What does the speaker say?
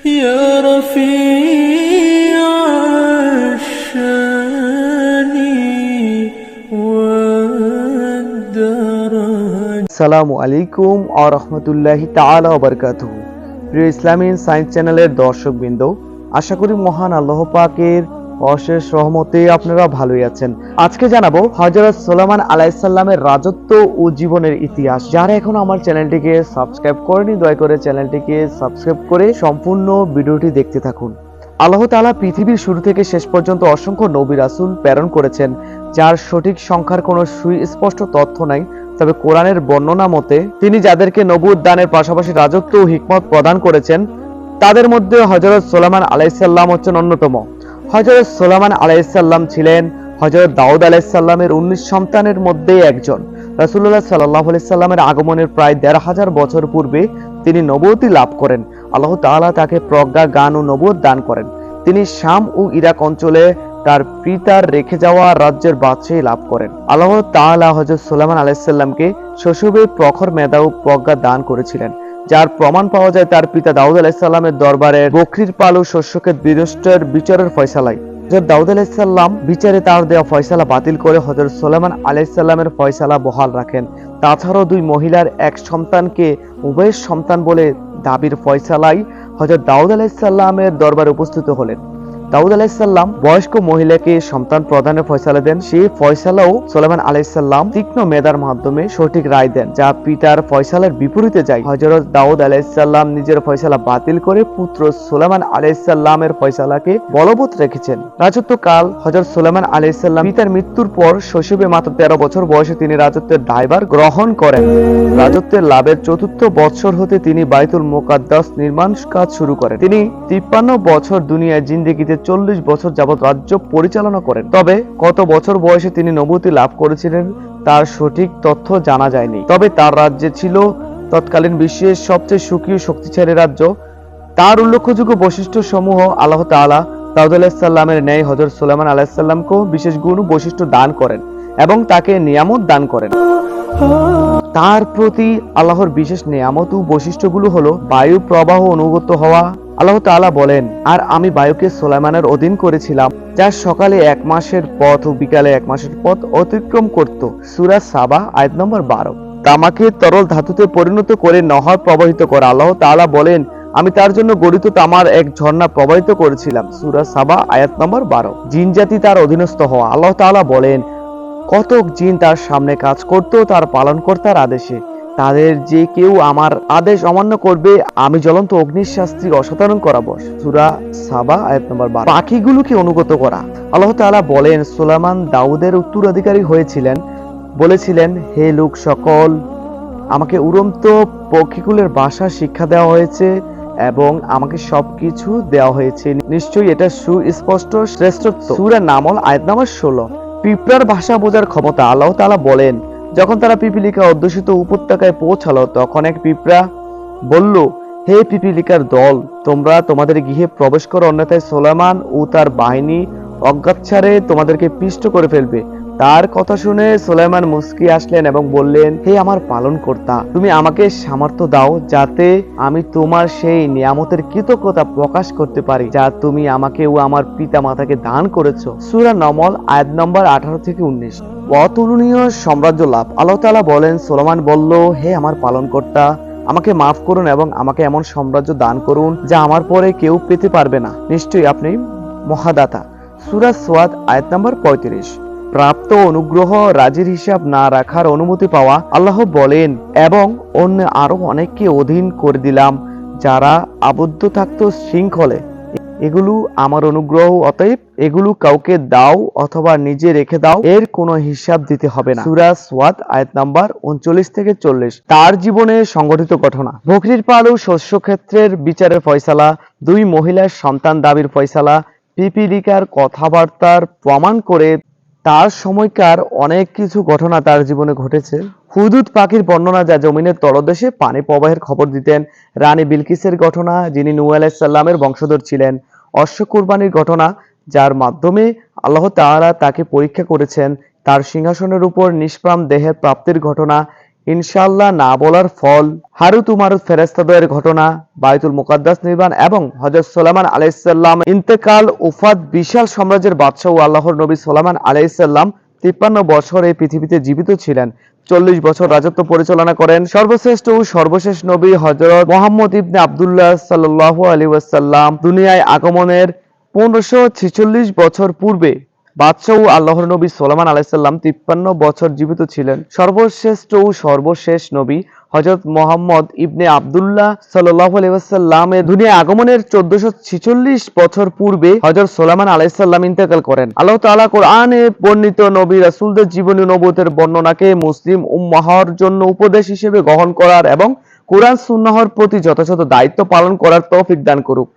يا رفيع الشان والدرج সালামু আলাইকুম আ রহমতুল্লাহি তাআলা ওয়া বারাকাতুহু প্রিয় ইসলামী সায়েন্স চ্যানেলের দর্শকবৃন্দ আশা করি মহান আল্লাহ পাকের অশেষ রহমতে আপনারা ভালোই আছেন। আজকে জানাব হযরত সুলাইমান আলাইসাল্লামের রাজত্ব ও জীবনের ইতিহাস। যারা এখন আমার চ্যানেলটিকে সাবস্ক্রাইব করেনি, দয়া করে চ্যানেলটিকে সাবস্ক্রাইব করে সম্পূর্ণ ভিডিওটি দেখতে থাকুন। আল্লাহ তাআলা পৃথিবীর শুরু থেকে শেষ পর্যন্ত অসংখ্য নবী রাসুল প্রেরণ করেছেন, যার সঠিক সংখ্যার কোনো সুস্পষ্ট তথ্য নাই। তবে কোরআনের বর্ণনা মতে, তিনি যাদেরকে নবুদ দানের পাশাপাশি রাজত্ব ও হিকমত প্রদান করেছেন, তাদের মধ্যে হজরত সোলামান আলাইসাল্লাম হচ্ছেন অন্যতম। হজরত সোলামান আলাইসাল্লাম ছিলেন হজরত দাউদ আলাইসাল্লামের উনিশ সন্তানের মধ্যে একজন। রাসুল্লাহ সাল্লাহ আলাইসাল্লামের আগমনের প্রায় দেড় হাজার বছর পূর্বে তিনি নবতী লাভ করেন। আল্লাহ তাআলা তাকে প্রজ্ঞা গান ও নবুদ দান করেন। তিনি শাম ও ইরাক অঞ্চলে তার পিতার রেখে যাওয়া রাজ্যের বাদশাহী লাভ করেন। আল্লাহ তাআলা হযরত সুলাইমান আলাইহিসসালামকে শৈশবে প্রখর মেধা ও প্রজ্ঞা দান করেছিলেন। যার প্রমাণ পাওয়া যায় তার পিতা দাউদ আলাহিসাল্লামের দরবারে বকরির পালু শস্যকে বিনষ্টের বিচারের ফয়সালায়। হজরত দাউদ আলাহিসাল্লাম বিচারে তার দেওয়া ফয়সালা বাতিল করে হজরত সোলেমান আলাইসাল্লামের ফয়সালা বহাল রাখেন। তাছাড়াও দুই মহিলার এক সন্তানকে উভয়ের সন্তান বলে দাবির ফয়সালাই হজরত দাউদ আলাহিসাল্লামের দরবারে উপস্থিত হলেন। দাউদ আলাইসাল্লাম বয়স্ক মহিলাকে সন্তান প্রদানের ফয়সালা দেন। সেই ফয়সালাও সোলেমান আলাইসাল্লাম তীক্ষ্ণ মেধার মাধ্যমে সঠিক রায় দেন, যা পিতার ফয়সালার বিপরীতে যায়। হজরত দাউদ আলাইসাল্লাম নিজের ফয়সালা বাতিল করে পুত্র সোলেমান আলাইসাল্লামের ফয়সালাকে বলবৎ রেখেছেন। রাজত্বকাল হজরত সোলেমান আলাইসাল্লাম পিতার মৃত্যুর পর শৈশবে মাত্র তেরো বছর বয়সে তিনি রাজত্বের দায়ভার গ্রহণ করেন। রাজত্বের লাভের চতুর্থ বছর হতে তিনি বাইতুল মোকাদ্দাস নির্মাণ কাজ শুরু করেন। তিনি তিপ্পান্ন বছর দুনিয়ায় জিন্দেগিতে চল্লিশ বছর যাবৎ রাজ্য পরিচালনা করেন। তবে কত বছর বয়সে তিনি নবুতি লাভ করেছিলেন তার সঠিক তথ্য জানা যায়নি। তবে তার রাজ্যে ছিল তৎকালীন বিশ্বের সবচেয়ে সুখী শক্তিশালী রাজ্য। তার উল্লেখযোগ্য বৈশিষ্ট্য সমূহ আল্লাহ তাআলা দাউদ আলাহিসাল্লামের ন্যায় হজরত সুলাইমান আলাহিসাল্লামকেও বিশেষ গুণ বৈশিষ্ট্য দান করেন এবং তাকে নিয়ামত দান করেন। তার প্রতি আল্লাহর বিশেষ নিয়ামত ও বৈশিষ্ট্যগুলো হলো বায়ু প্রবাহ অনুগত হওয়া আল্লাহ তাআলা বলেন, আর আমি বায়ুকে সোলাইমানের অধীন করেছিলাম যা সকালে এক মাসের পথ ও বিকালে এক মাসের পথ অতিক্রম করত। সূরা সাবা, আয়াত নম্বর বারো। তামাকে তরল ধাতুতে পরিণত করে নহর প্রবাহিত করা। আল্লাহ তাআলা বলেন, আমি তার জন্য গঠিত তামার এক ঝর্ণা প্রবাহিত করেছিলাম। সূরা সাবা, আয়াত নম্বর বারো। জিন জাতি তার অধীনস্থ হওয়া। আল্লাহ তাআলা বলেন, কতক জিন তার সামনে কাজ করত, তার পালনকর্তার আদেশে। তাদের যে কেউ আমার আদেশ অমান্য করবে, আমি জ্বলন্ত অগ্নির শাস্তি অসাধারণ করাবো। সূরা সাবা, আয়াত নম্বর বারো। পাখিগুলোকে অনুগত করা। আল্লাহ তাআলা বলেন, সুলাইমান দাউদের উত্তরাধিকারী হয়েছিলেন। বলেছিলেন, হে লোক সকল, আমাকে উড়ন্ত পক্ষীকুলের ভাষা শিক্ষা দেওয়া হয়েছে এবং আমাকে সবকিছু দেওয়া হয়েছে। নিশ্চয়ই এটা সুস্পষ্ট শ্রেষ্ঠত্ব। সূরা নামল, আয়াত নম্বর ষোলো। পিঁপড়ার ভাষা বোঝার ক্ষমতা আল্লাহ তাআলা বলেন যখন তারা পিপিলিকা অধ্যুষিত উপত্যকায় পৌঁছালো, তখন এক পিঁপড়া বলল, হে পিপিলিকার দল, তোমরা তোমাদের গৃহে প্রবেশ করো, অন্যথায় সোলামান ও তার বাহিনী অজ্ঞাতসারে তোমাদেরকে পিষ্ট করে ফেলবে। তার কথা শুনে সোলাইমান মুস্কি আসলেন এবং বললেন, হে আমার পালন কর্তা তুমি আমাকে সামর্থ্য দাও যাতে আমি তোমার সেই নিয়ামতের কৃতজ্ঞতা প্রকাশ করতে পারি যা তুমি আমাকে ও আমার পিতা মাতাকে দান করেছ। সুরা নমল, আয়াত নম্বর আঠারো থেকে উনিশ। অতুলনীয় সাম্রাজ্য লাভ। আল্লাহ তাআলা বলেন সোলোমান বলল, হে আমার পালন কর্তা আমাকে মাফ করুন এবং আমাকে এমন সাম্রাজ্য দান করুন যা আমার পরে কেউ পেতে পারবে না। নিশ্চয়ই আপনি মহাদাতা। সূরা সোয়াদ, আয়াত নম্বর পঁয়ত্রিশ। প্রাপ্ত অনুগ্রহ রাজির হিসাব না রাখার অনুমতি পাওয়া আল্লাহ বলেন, এবং অন্য আরও অনেককে অধীন করে দিলাম যারা আবদ্ধ থাকতো শৃঙ্খলে। এগুলো আমার অনুগ্রহ, অতএব এগুলো কাউকে দাও অথবা নিজে রেখে দাও, এর কোনো হিসাব দিতে হবে না। সূরা সোয়াদ আয়াত নাম্বার উনচল্লিশ থেকে চল্লিশ। তার জীবনে সংগঠিত ঘটনা। বকরির পাল শস্য ক্ষেত্রের বিচারের ফয়সালা, দুই মহিলার সন্তান দাবির ফয়সালা, পিপিলিকার কথাবার্তার প্রমাণ করে তার সময়কার অনেক কিছু ঘটনা তার জীবনে ঘটেছে। হুদুদ পাখির বর্ণনা যা জমিনের তলদেশে পানি প্রবাহের খবর দিতেন। রানী বিলকিসের ঘটনা, যিনি নু আলাইসাল্লামের বংশধর ছিলেন। অশ্ব কুরবানির ঘটনা, যার মাধ্যমে আল্লাহ তাহারা তাকে পরীক্ষা করেছেন। তার সিংহাসনের উপর নিষ্প্রাম দেহের প্রাপ্তির ঘটনা ইনশাআল্লাহ না বলার ফল। হারুত উমারুত ফেরেস্তাদের ঘটনা বায়তুল মুকাদ্দাস নির্মাণ এবং হজরত সোলামান আলাইসাল্লাম ইন্তেকাল উফাত বিশাল সাম্রাজ্যের বাদশাহ আল্লাহর নবী সোলামান আলাইসাল্লাম তিপ্পান্ন বছর এই পৃথিবীতে জীবিত ছিলেন। চল্লিশ বছর রাজত্ব পরিচালনা করেন। সর্বশ্রেষ্ঠ ও সর্বশেষ নবী হজরত মোহাম্মদ ইবনে আবদুল্লাহ সাল্লাল্লাহু আলাইহি ওয়াসাল্লাম। দুনিয়ায় আগমনের পনেরোশো ছেচল্লিশ বছর পূর্বে বাদশাহ আল্লাহর নবী সোলামান আলাইসাল্লাম তিপ্পান্ন বছর জীবিত ছিলেন। সর্বশ্রেষ্ঠ ও সর্বশেষ নবী হজরত মোহাম্মদ ইবনে আবদুল্লাহ সাল্লাহ আলাইসাল্লামের দুনিয়া আগমনের চোদ্দশো ছিচল্লিশ বছর পূর্বে হজরত সোলামান আলাইসাল্লাম ইন্তেকাল করেন। আল্লাহ তাআলা কোরআনে বর্ণিত নবী রাসূলদের জীবনী নবুতের বর্ণনাকে মুসলিম উম্মাহর জন্য উপদেশ হিসেবে গ্রহণ করার এবং কোরআন সুন্নাহর প্রতি যথাযথ দায়িত্ব পালন করার তৌফিক দান করুক।